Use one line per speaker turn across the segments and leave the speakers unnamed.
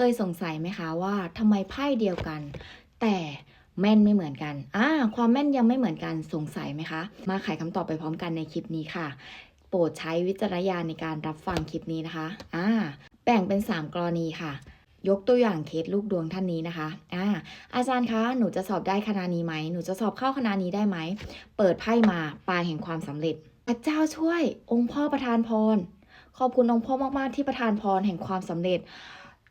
เคยสงสัยไหมคะว่าทำไมไพ่เดียวกัน แต่แม่นไม่เหมือนกันอ่าความแม่นยังไม่เหมือนกันสงสัยไหมคะ มาไขคำตอบไปพร้อมกันในคลิปนี้ค่ะ โปรดใช้วิจารณญาณในการรับฟังคลิปนี้นะคะอ่าแบ่งเป็น 3 กรณีค่ะ ยกตัวอย่างเคสลูกดวงท่านนี้นะคะอ่าอาจารย์คะหนูจะสอบได้คณะนี้ไหมหนูจะสอบเข้าคณะนี้ได้ไหมเปิดไพ่มาปลายแห่งความสำเร็จพระเจ้าช่วยองค์พ่อประทานพรขอบคุณองค์พ่อมากๆที่ประทานพรแห่งความสำเร็จ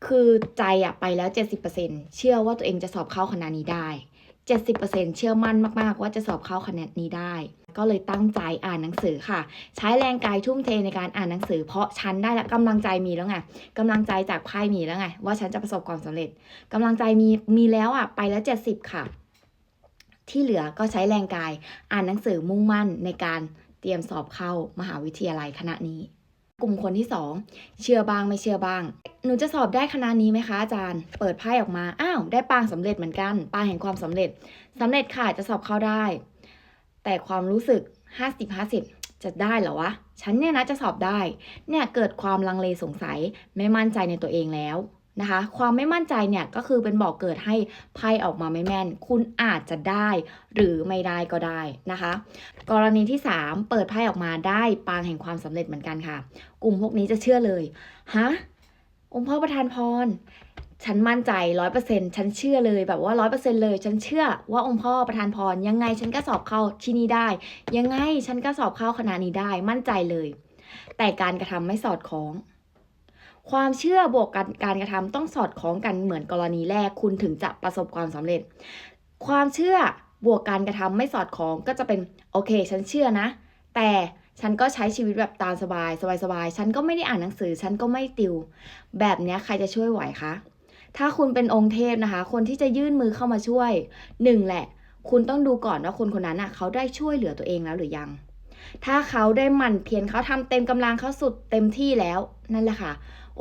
คือใจอะไปแล้ว 70%เชื่อว่าตัวเองจะสอบเข้าคณะนี้ได้ 70%เชื่อมั่นมากๆ ว่าจะสอบเข้าคณะนี้ได้ ก็เลยตั้งใจอ่านหนังสือค่ะ ใช้แรงกายทุ่มเทในการอ่านหนังสือ เพราะฉันได้แล้วกำลังใจมีแล้วไงกำลังใจจากไพ่มีแล้วไง ว่าฉันจะประสบความสำเร็จกำลังใจมีมีแล้วอะไปแล้ว 70 ค่ะ ที่เหลือก็ใช้แรงกายอ่านหนังสือมุ่งมั่นในการเตรียมสอบเข้ามหาวิทยาลัยคณะนี้ กลุ่มคนที่สองเชื่อบ้างไม่เชื่อบ้าง หนูจะสอบได้คณะนี้ไหมคะอาจารย์ เปิดไพ่ออกมา อ้าว ได้ปางสำเร็จเหมือนกัน ปางแห่งความสำเร็จสำเร็จค่ะ จะสอบเข้าได้ แต่ความรู้สึก 50 50 จะได้เหรอวะ ฉันเนี่ยนะจะสอบได้ เนี่ยเกิดความลังเลสงสัย ไม่มั่นใจในตัวเองแล้ว นะคะ ความไม่มั่นใจเนี่ยก็คือเป็นบอกเกิดให้ไพ่ออกมาไม่แม่น คุณอาจจะได้หรือไม่ได้ก็ได้นะคะ กรณีที่ 3 เปิดไพ่ออกมาได้ปางแห่งความสำเร็จเหมือนกันค่ะ กลุ่มพวกนี้จะเชื่อเลยฮะองค์พ่อประทานพรฉันมั่นใจร้อยเปอร์เซ็นฉันเชื่อเลยแบบว่าร้อยเปอร์เซ็นเลย ฉันเชื่อว่าองค์พ่อประทานพรยังไงฉันก็สอบเข้าที่นี่ได้ ยังไงฉันก็สอบเข้าคณะนี้ได้มั่นใจเลย แต่การกระทำไม่สอดคล้อง ความเชื่อบวกกันการกระทำต้องสอดคล้องกันเหมือนกรณีแรกคุณถึงจะประสบความสำเร็จ ความเชื่อบวกการกระทำไม่สอดคล้องก็จะเป็นโอเค ฉันเชื่อนะ แต่ฉันก็ใช้ชีวิตแบบตามสบายสบายๆ ฉันก็ไม่ได้อ่านหนังสือ ฉันก็ไม่ติว แบบนี้ใครจะช่วยไหวคะ ถ้าคุณเป็นองค์เทพนะคะ คนที่จะยื่นมือเข้ามาช่วยหนึ่งแหละ คุณต้องดูก่อนว่าคนคนนั้นอะเขาได้ช่วยเหลือตัวเองแล้วหรือยัง ถ้าเขาได้หมั่นเพียรเขาทำเต็มกำลังเขาสุดเต็มที่แล้วนั่นแหละค่ะ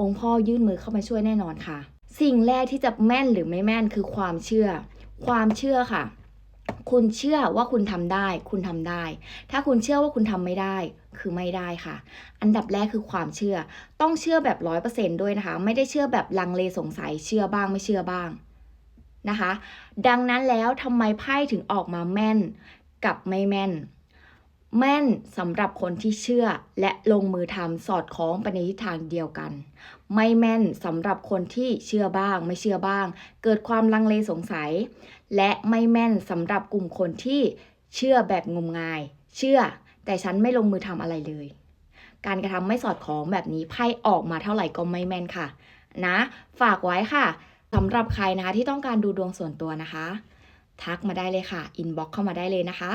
องค์พ่อยื่นมือเข้ามาช่วยแน่นอนค่ะ สิ่งแรกที่จะแม่นหรือไม่แม่นคือความเชื่อ ความเชื่อค่ะ คุณเชื่อว่าคุณทำได้ คุณทำได้ ถ้าคุณเชื่อว่าคุณทำไม่ได้ คือไม่ได้ค่ะ อันดับแรกคือความเชื่อ ต้องเชื่อแบบร้อยเปอร์เซ็นด้วยนะคะ ไม่ได้เชื่อแบบลังเลสงสัย เชื่อบ้างไม่เชื่อบ้างนะคะ ดังนั้นแล้วทำไมไพ่ถึงออกมาแม่นกับไม่แม่น แม่นสำหรับคนที่เชื่อและลงมือทำสอดคล้องไปในทิศทางเดียวกัน ไม่แม่นสำหรับคนที่เชื่อบ้าง ไม่เชื่อบ้าง เกิดความลังเลสงสัย และไม่แม่นสำหรับกลุ่มคนที่เชื่อแบบงมงาย เชื่อ แต่ฉันไม่ลงมือทำอะไรเลย การกระทำไม่สอดคล้องแบบนี้ไพ่ออกมาเท่าไหร่ก็ไม่แม่นค่ะ นะ ฝากไว้ค่ะสำหรับใครนะคะที่ต้องการดูดวงส่วนตัวนะคะ ทักมาได้เลยค่ะอินบ็อกเข้ามาได้เลยนะคะ